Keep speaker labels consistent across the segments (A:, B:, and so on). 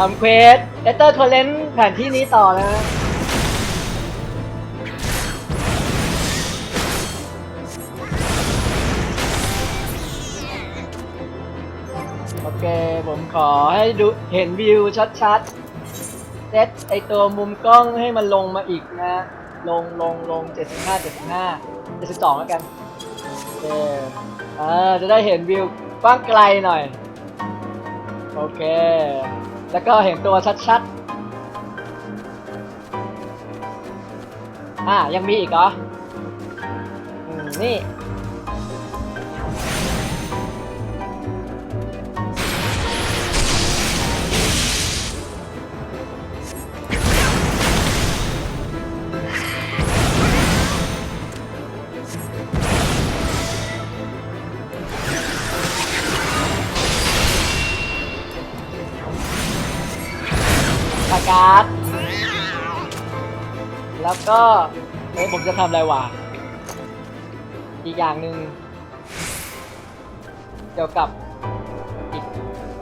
A: ทำเควสเอเตอร์เทเลนแผนที่นี้ต่อนะโอเค ผมขอให้ดูเห็นวิวชัดๆ เซตไอตัวมุมกล้องให้มันลงมาอีกนะ ลงลงลง75 75 72แล้วกันโอเคอ่าจะได้เห็นวิวกว้างไกลหน่อย โอเค แล้วก็เห็นตัวชัดๆ อ่ายังมีอีกเหรอ อืม นี่ กาศแล้วก็เอ๊ะผมจะทำอะไรวะอีกอย่างหนึ่งเกี่ยวกับอีก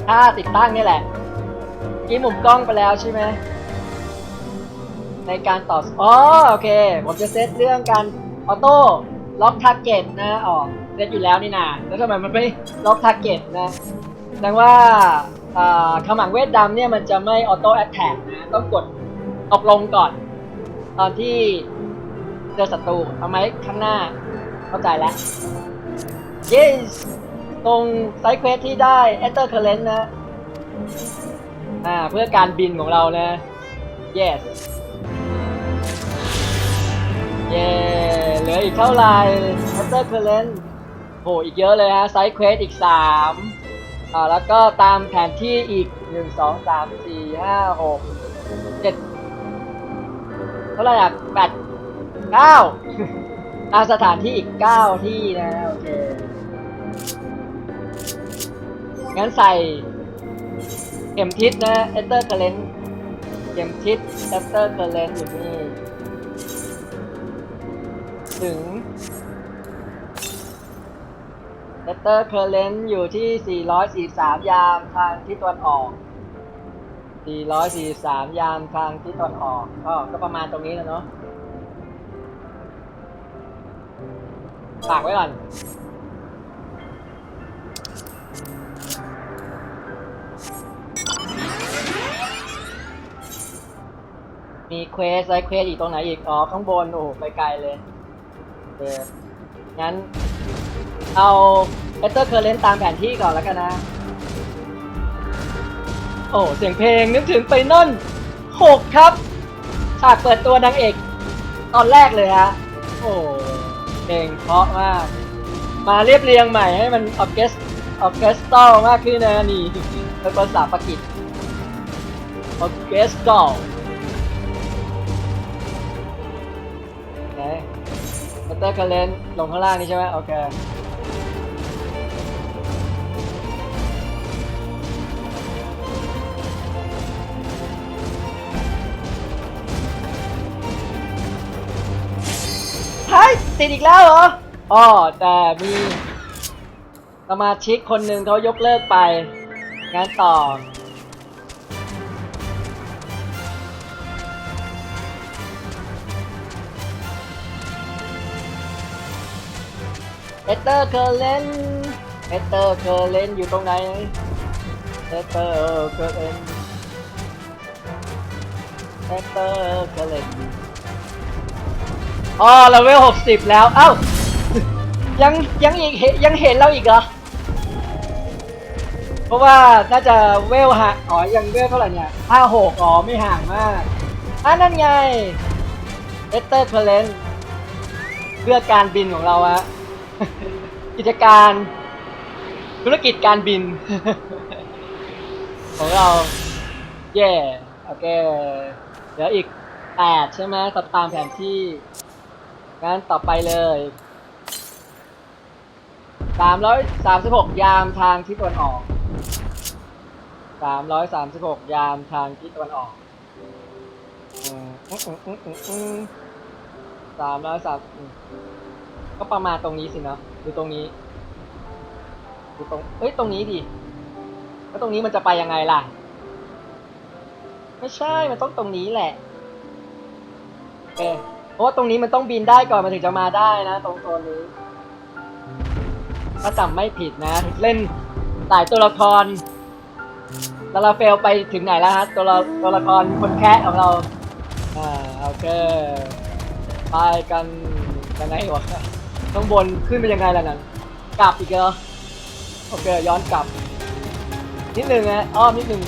A: ถ้าติดตั้งนี่แหละเมื่อกี้มุมกล้องไปแล้วใช่ไหมในการต่ออ๋อโอเค ผมจะเซตเรื่องการออโต้ล็อกทาร์เก็ตนะออกเซตอยู่แล้วนี่นาแล้วทำไมมันไม่ล็อกทาร์เก็ตนะแสดงว่า ขมังเวทดำเนี่ยมันจะไม่ออโต้แอ t แทกนะต้องกดตกลงก่อน ตอนที่เจอศัตรูเอาไหมข้างหน้าเข้าใจแล้ว yes ตรงไซ d ์เควสที่ได้ e t h e r Current นะอ่าเพื่อการบินของเรานะ yes เย้เหลืออีกเท่าไหร่ e t h e r Current โหอีกเยอะเลยฮะไซ d ์เควสอีก 3 อ่าแล้วก็ตามแผนที่อีก1 2 3 4 5 6 7เท่าไหร่อะแปดเก้าอาสถานที่อีกเก้าที่นะโอเคงั้นใส่เข็มทิศนะเอเตอร์เคเลนเข็มทิศเอเตอร์เคเลนอยู่นี่ถึง เอเตอร์เคเลนอยู่ที่ 443 ยามทางทิศตะวันออก 443 ยามทางทิศตะวันออกก็ก็ประมาณตรงนี้นะเนาะฝากไว้ก่อนมีเควสไซเควสอีกตรงไหนอีก อ๋อ ข้างบน โอ้ไปไกลเลยเอองั้น เอาเอเตอร์เคอร์เรนตามแผนที่ก่อนแล้วกันนะ โอ้เสียงเพลงนึกถึงไปนอนหกครับ ฉากเปิดตัวนางเอก ตอนแรกเลยฮะ โอ้เพลงเพราะมาก มาเรียบเรียงใหม่ให้มันออเคสออเคสตรอลมากขึ้นนะนี่เป็นภาษาปากีสออเคสตรอลไหนเตอร์เคาเลนลงข้างล่างนี่ใช่ไหมโอเค ติดอีกแล้วเหรออ๋อแต่มีสมาชิกคนหนึ่งเขายกเลิกไป งานต่อ เอเตอร์เคอร์เลนเอเตอร์เคอร์เลนอยู่ตรงไหน เอเตอร์เคอร์เลนเอเตอร์เคอร์เลน อ๋อเราเวลหกสิบแล้ว เอ้า ยังยังอีกเหยังเห็นเราอีกเหรอ เพราะว่าน่าจะเวลห่างอ๋อยังเวลเท่าไหร่เนี่ยห้าหกอ๋อไม่ห่างมากอะนั่นไงเอสเตอร์เพลนเพื่อการบินของเราอะกิจการธุรกิจการบิน ของเราเย่โอเค เดี๋ยวอีกแปดใช่ไหมตตามแผนที่ งั้นต่อไปเลยสามร้อยสามสิบหกยามทางทิศตะวันออกสามร้อยสามสิบหกยามทางทิศตะวันออกสามร้อยสามก็ประมาณตรงนี้สินะดูตรงนี้ดูตรงเอ้ยตรงนี้ดิแล้วตรงนี้มันจะไปยังไงล่ะ ไม่ใช่มันต้องตรงนี้แหละโอเค เพราะว่าตรงนี้มันต้องบินได้ก่อนมันถึงจะมาได้นะ ตรงโซนนี้ถ้าจำไม่ผิดนะ เล่นหลายตัวละครลาลาเฟลไปถึงไหนแล้วฮะตัวละตัวละครคนแคะของเราอ่าโอเคไปกันยังไงวะข้างบนขึ้นไปยังไงล่ะนั่นกลับอีกเหรอโอเคย้อนกลับนิดหนึ่งนะอ้อมนิดหนึ่ง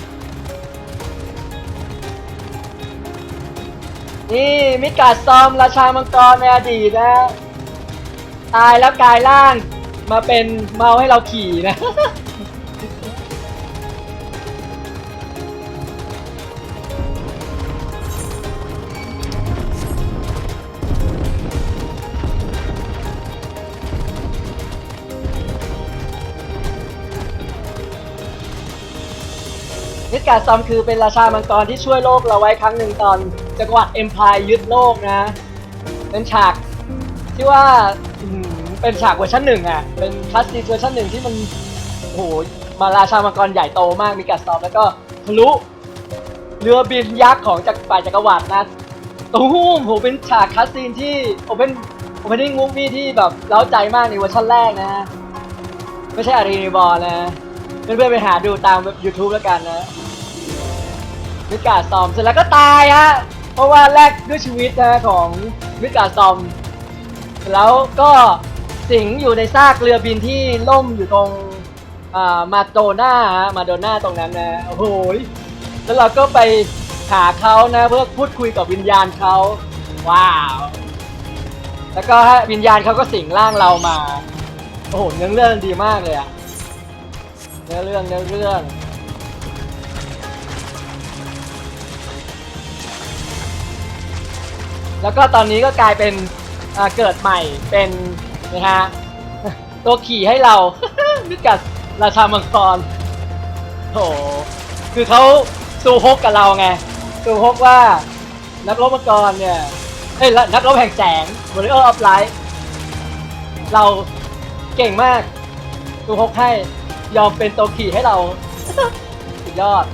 A: นี่มิกาซอมราชามังกรในอดีตนะ ตายแล้วกลายร่างมาเป็นเมาให้เราขี่นะ นิดการซอมคือเป็นราชามังกรที่ช่วยโลกเราไว้ครั้งหนึ่งตอนจักรวรรดิเอ็มพายยึดโลกนะ เป็นฉากที่ว่าเป็นฉากเวอร์ชันหนึ่งอะ เป็นคลาสสิกเวอร์ชันหนึ่งที่มันโอ้โหมาราชามังกรใหญ่โตมากมีการซอมแล้วก็ทะลุเรือบินยักษ์ของจากฝ่ายจักรวรรดินะตู้มโหเป็นฉากคลาสซีนที่โอเป็นโอเพนนิ่งมูฟวี่ที่แบบเล้าใจมากในเวอร์ชันแรกนะไม่ใช่อารีนิบอลนะเพื่อนๆไปหาดูตามยูทูบแล้วกันนะ มิกาซอมเสร็จแล้วก็ตายฮะเพราะว่าแลกด้วยชีวิตนะของมิกาซอม แล้วก็สิงอยู่ในซากเรือบินที่ล่มอยู่ตรงอ่ามาโดน่าฮะมาโดน่าตรงนั้นนะโอ้โหแล้วเราก็ไปหาเขานะเพื่อพูดคุยกับวิญญาณเขาว้าว แล้วก็วิญญาณเขาก็สิงร่างเรามา โอ้โหเนื้อเรื่องดีมากเลยอะเนื้อเรื่องเนื้อเรื่อง แล้วก็ตอนนี้ก็กลายเป็นเกิดใหม่เป็นนะฮะตัวขี่ให้เรามิกัสราชามังกรโถคือเขาซูฮกกับเราไงซูฮกว่านักรบมังกรเนี่ยเอ้ยนักรบแห่งแสง Warrior of Light เราเก่งมากตูฮกให้ยอมเป็นตัวขี่ให้เราสุดยอด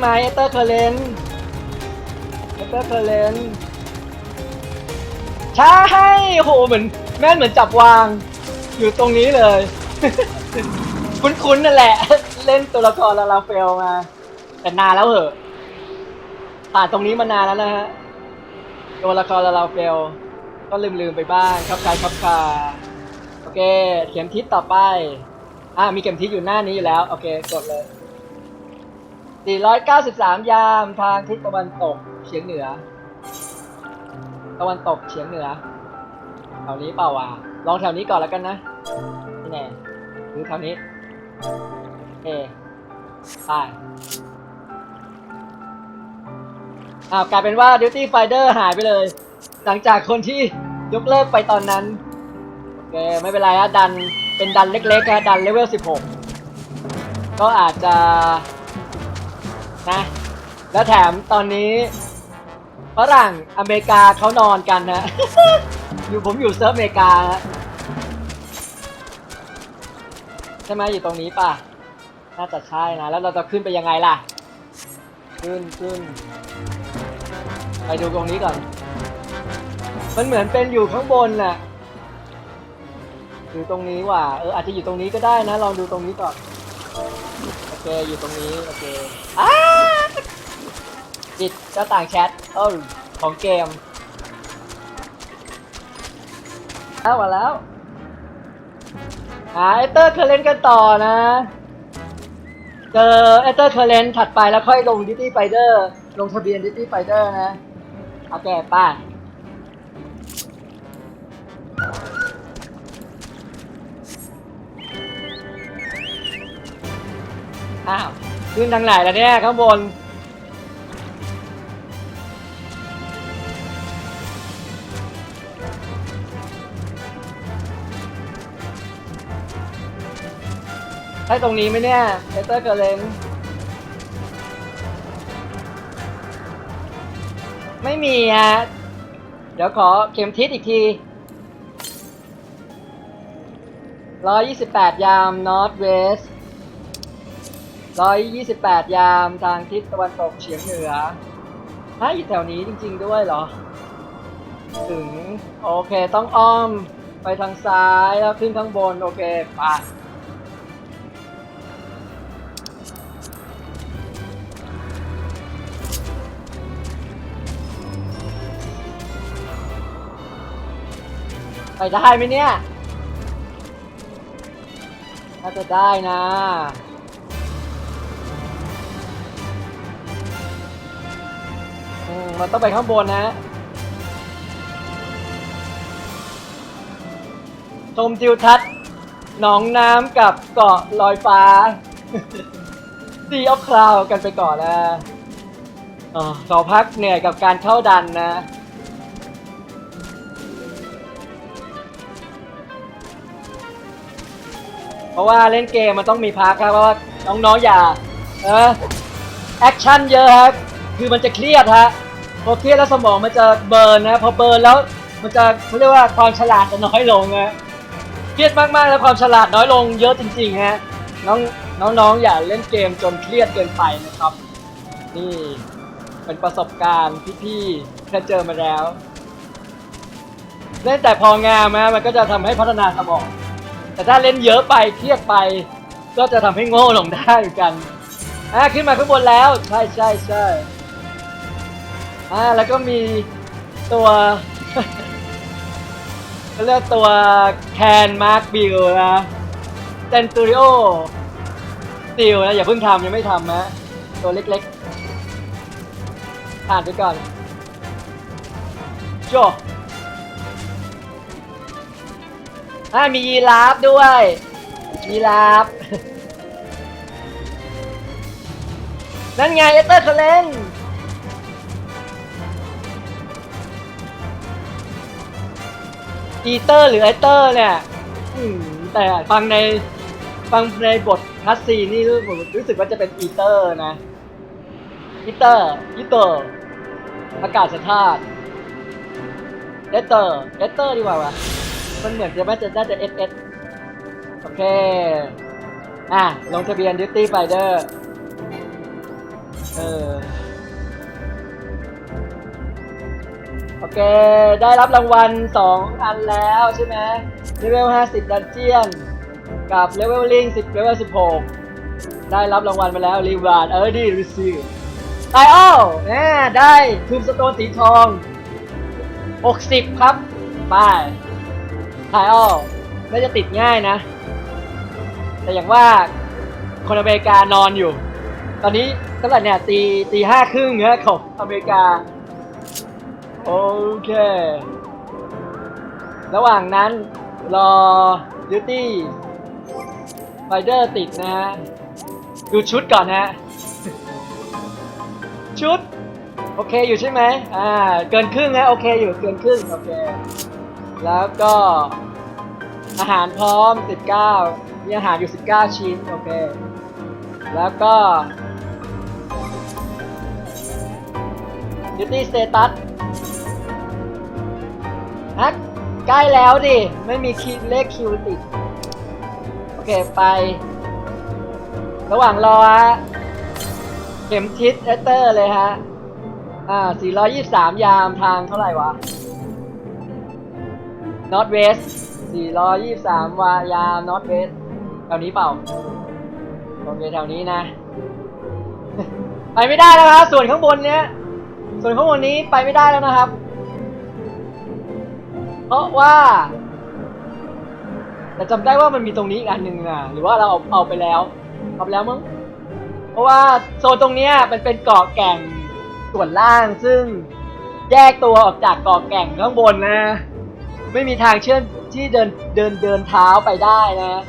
A: ไหมเอเตอร์เคอร์เลนเอเตอร์เคอร์เลนใช่โอ้โหเหมือนแม่นเหมือนจับวาง อยู่ตรงนี้เลย คุ้นๆนั่นแหละ เล่นตัวละครลาลาเฟลมา แต่นานแล้วเหอะผ่านตรงนี้มานานแล้วนะฮะตัวละครลาลาเฟลก็ลืมๆไปบ้างครับคายครับคาโอเคเข็มทิศต่อไป อ่ามีเข็มทิศอยู่หน้านี้อยู่แล้ว โอเค กดเลย 493 ยามทางทิศตะวันตกเฉียงเหนือ ตะวันตกเฉียงเหนือแถวนี้เปล่าวะลองแถวนี้ก่อนแล้วกันนะนี่แน่หรือแถวนี้โอไปอ้าวกลายเป็นว่า Duty Finder หายไปเลย หลังจากคนที่ยกเลิกไปตอนนั้น โอเค ไม่เป็นไรฮะดันเป็นดันเล็กๆฮะดันเลเวล 16 ก็อาจจะ นะ แล้วแถมตอนนี้ฝรั่งอเมริกาเขานอนกันนะ อยู่ผมอยู่เซิร์ฟอเมริกา ใช่ไหมอยู่ตรงนี้ป่ะ น่าจะใช่นะ แล้วเราจะขึ้นไปยังไงล่ะ ขึ้นขึ้น ไปดูตรงนี้ก่อน มันเหมือนเป็นอยู่ข้างบนน่ะอยู่ตรงนี้ว่ะ เอออาจจะอยู่ตรงนี้ก็ได้นะ ลองดูตรงนี้ก่อน เคอยู่ตรงนี้โอเคอ้าปิดเจ้าต่างแชทเออของเกมเอามาแล้วหาเอเตอร์เคอร์เรนกันต่อนะ เจอเอเตอร์เคอร์เรนถัดไปแล้วค่อยลงดิตี้ไฟเดอร์ลงทะเบียนดิตี้ไฟเดอร์นะ โอเคไป้า้าวขึ้นทางไหนแล้วเนี่ยข้างบน ใช่ตรงนี้ไหมเนี่ยเอเตอร์เกเลนไม่มีอะ เดี๋ยวขอเข็มทิศอีกทีร้อยยี่สิบแปดยามนอร์ทเวส 128 ยามทางทิศตะวันตกเฉียงเหนือฮะอยู่แถวนี้จริง ๆ ด้วยเหรอ ถึง โอเคต้องอ้อมไปทางซ้ายแล้วขึ้นข้างบน โอเคไปไปได้ไหมเนี่ยถ้าจะได้นะ มันต้องไปข้างบนนะชมทิวทัศน์หนองน้ำกับเกาะลอยฟ้าดีเอาคราวกันไปก่อนนะอขอพักเหนื่อยกับการเข้าดันนะเพราะว่าเล่นเกมมันต้องมีพักครับเพราะว่าน้องๆอย่าเออแอคชั่นเยอะครับ คือมันจะเครียดฮะ พอเครียดแล้วสมองมันจะเบิร์นนะพอเบิร์นแล้วมันจะเขาเรียกว่าความฉลาดจะน้อยลงนะเครียดมากๆแล้วความฉลาดน้อยลงเยอะจริงๆฮะน้องน้องๆอย่าเล่นเกมจนเครียดเกินไปนะครับ นี่เป็นประสบการณ์พี่ๆเคยเจอมาแล้วเล่นแต่พองามนะมันก็จะทำให้พัฒนาสมอง แต่ถ้าเล่นเยอะไปเครียดไป ก็จะทำให้โง่ลงได้เหมือนกันอะขึ้นมาข้างบนแล้ว ใช่ใช่ใช่ อ่าแล้วก็มีตัวเขาเรียกตัวแคนมาร์คบิลนะเซนตูริโอสติลนะอย่าเพิ่งทำยังไม่ทำนะตัวเล็กๆผ่านไปก่อนโจอ่ามียีราฟด้วยยีราฟนั่นไงเอเตอร์เคเลน อีเตอร์หรือไอเตอร์เนี่ยอืมแต่ฟังในฟังในบทคัสซีนนี่รู้ผมรู้สึกว่าจะเป็นอีเตอร์นะอีเตอร์อีเตอร์อากาศธาตุเอเตอร์เอเตอร์ดีกว่าวะมันเหมือนจะไม่จะน่าจะ S S โอเค อะ ลงทะเบียน Duty Finder เออ โอเค ได้รับรางวัล 2 อันแล้วใช่ไหมเลเวล 50 ดันเจียน กับเลเวลลิง10 เลเวล 16 ได้รับรางวัลมาแล้วรีวาร์ดเออดีรีซีไตโอแน่ได้ทูมสโตนสีทอง 60 ครับไปไทายอ้อน่าจะติดง่ายนะ แต่อย่างว่าคนอเมริกานอนอยู่ ตอนนี้เท่าไหร่เนี่ยตีตีห้าครึ่งเนี่ยของอเมริกา โอเค ระหว่างนั้นรอดิวตี้ไฟเดอร์ติดนะฮะ ดูชุดก่อนนะฮะ ชุด โอเคอยู่ใช่ไหมอ่า เกินครึ่งนะโอเคอยู่เกินครึ่ง โอเค แล้วก็อาหารพร้อม 19 มีอาหารอยู่ 19 ชิ้น โอเค แล้วก็ Duty Status ฮะใกล้แล้วดิ ไม่มีคิวเลขคิวติด โอเคไป ระหว่างรอฮะ เข็มทิศเอเตอร์เลยฮะ อ่า 423 ยามทางเท่าไหร่วะ North West 423 วายาม North West แถวนี้เปล่าโอเคแถวนี้นะ ไปไม่ได้แล้วครับส่วนข้างบนเนี้ย ส่วนข้างบนนี้ไปไม่ได้แล้วนะครับ เพราะว่า แต่จำได้ว่ามันมีตรงนี้อีกอันหนึ่งอะ หรือว่าเราเอาเอาไปแล้วเอาไปแล้วมั้งเพราะว่าโซนตรงเนี้ยมันเป็นเกาะแก่งส่วนล่างซึ่งแยกตัวออกจากเกาะแก่งข้างบนนะ ไม่มีทางเชื่อมที่เดินเดินเดินเท้าไปได้นะ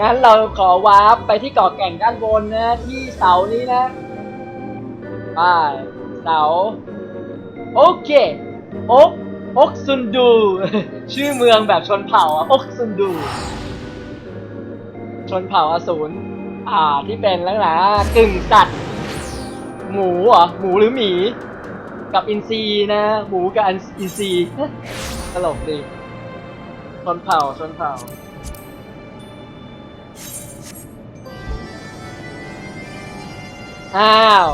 A: งั้นเราขอวาร์ปไปที่เกาะแก่งด้านบนนะ ที่เสานี้นะไปเสาโอเคโอ อกซุนดู ชื่อเมืองแบบชนเผ่าอะอกซุนดู ชนเผ่าอสูรอ่าที่เป็นลักษณะกึ่งสัตว์ หมูเหรอหมูหรือหมี กับอินซีนะ หมูกับอินซีตลกดีชนเผ่าชนเผ่าอ้าว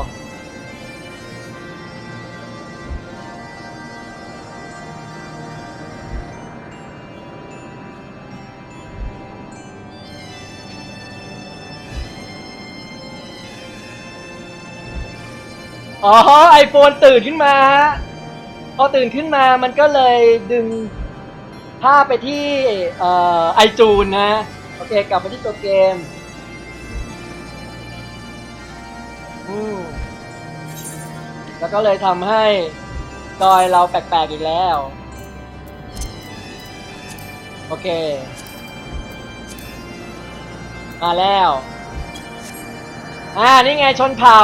A: อ๋อไอโฟนตื่นขึ้นมาฮะพอตื่นขึ้นมามันก็เลยดึงภาพไปที่ไอจูนนะ โอเค กลับมาที่ตัวเกมอืมแล้วก็เลยทำให้จอยเราแปลกๆอีกแล้ว โอเค มาแล้ว อ่า นี่ไงชนเผ่า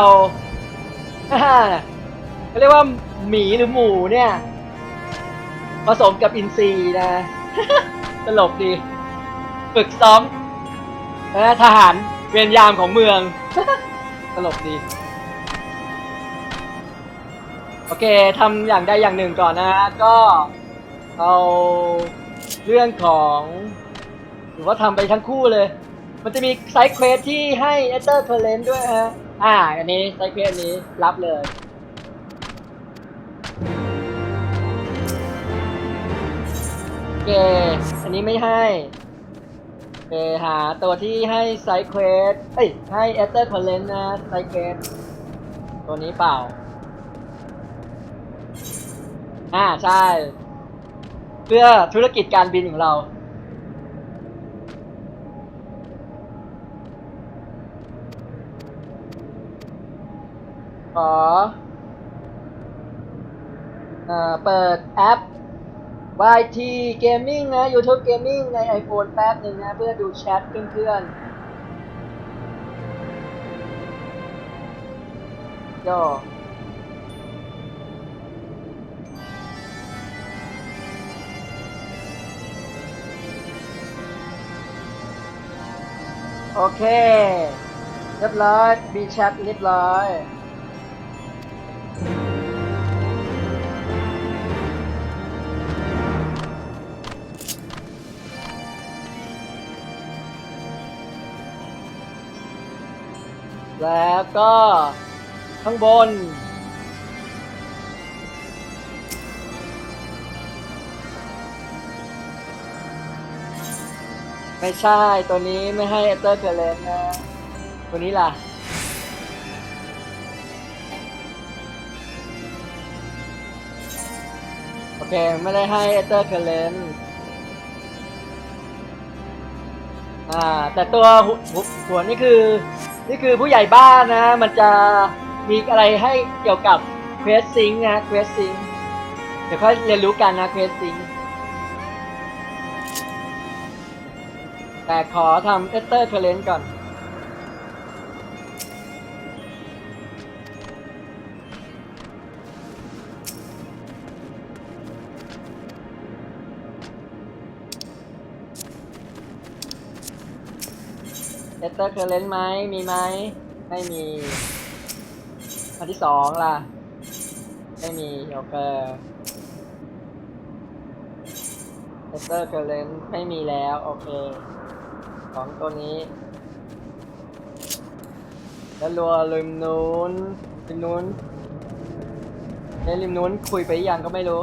A: เขาเรียกว่าหมีหรือหมูเนี่ย ผสมกับอินทรีนะ ตลกดี ฝึกซ้อมนะทหารเวรยนยามของเมือง ตลกดี โอเคทำอย่างใดอย่างหนึ่งก่อนนะ ก็เอาเรื่องของหรือว่าทำไปทั้งคู่เลย มันจะมีไซด์เควสที่ให้เอเตอร์เคอร์เรนด้วยฮะ อ่า อันนี้ไซเควสอันนี้รับเลย โอเค อันนี้ไม่ให้โอเคหาตัวที่ให้ไซเควสเอ้ย ให้เอเตอร์เคอร์เรนนะไซเควสตัวนี้เปล่า อ่า ใช่ เพื่อธุรกิจการบินของเรา ขอเอ่อเปิดแอป YT Gaming นะ YouTube Gaming ใน iPhone แป๊บหนึ่งนะ เพื่อดูแชทเพื่อนๆย่อโอเค เรียบร้อยมีแชทเรียบร้อย แล้วก็ข้างบน ไม่ใช่ตัวนี้ไม่ให้เอเตอร์เกเลนนะตัวนี้ล่ะ โอเค ไม่ได้ให้เอเตอร์เคเลนอ่าแต่ตัวหัวหัวหัวนี่คือ นี่คือผู้ใหญ่บ้านนะ มันจะมีอะไรให้เกี่ยวกับเควสซิงนะเควสซิงเดี๋ยวค่อยเรียนรู้กันนะเควสซิงแต่ขอทำเอสเตอร์เคเลนก่อน เอสเตอร์เคเลนไหมมีไหมไม่มีอันที่สองล่ะ ไม่มีโอเคเอสเตอร์เคเลนไม่มีแล้ว โอเค ของตัวนี้ แล้วรัวริมนู้นริมนู้นในริมนู้นคุยไปยังก็ไม่รู้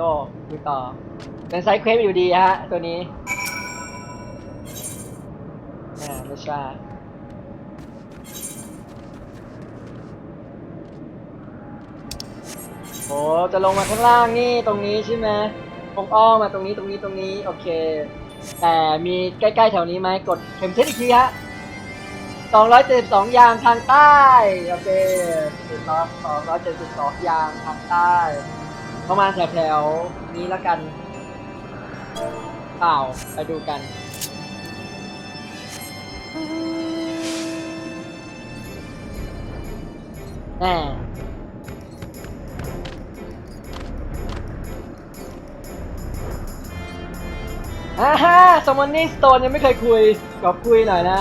A: ก็คุยต่อเป็นไซด์เควสอยู่ดีฮะ ตัวนี้ อ่าโอ้จะลงมาข้างล่างนี่ตรงนี้ใช่ไหมคงอ้อมมาตรงนี้ตรงนี้ตรงนี้ โอเค แต่มีใกล้ๆแถวนี้ไหมกดเข็มทิศอีกทีฮะ272ยางทางใต้ โอเคสอง272ยางทางใต้ ประมาณแถวๆนี้แล้วกันเปล่าไปดูกัน แน่อ่าฮะสมอนนี่สโตนยังไม่เคยคุยขอคุยหน่อยนะ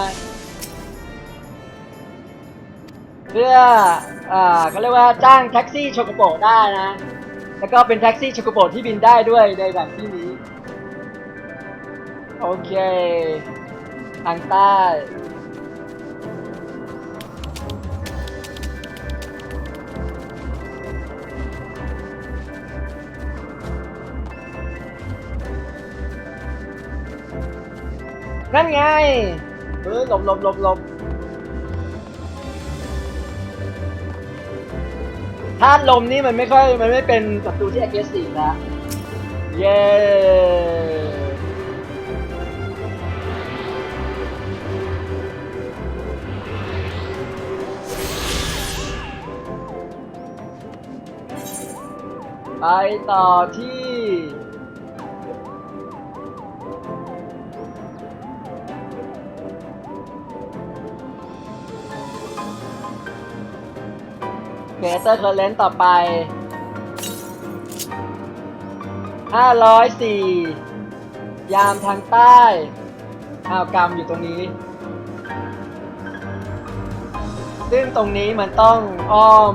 A: คพื่ออ่าเขาเรียกว่าจ้างแท็กซี่โชกโปได้นะ แล้วก็เป็นแท็กซี่โชกโปที่บินได้ด้วยในแผนที่นี้ โอเค ทางใต้ นั่นไงเฮ้ยหลบหลบหลบหลบธาตุลมนี่มันไม่ค่อยมันไม่เป็นศัตรูที่ aggressive แล้วเย้ไปต่อที่ เซอร์เคอร์เลนต่อไป 504 ยามทางใต้อ้าวกรรมอยู่ตรงนี้ ซึ่งตรงนี้มันต้องอ้อม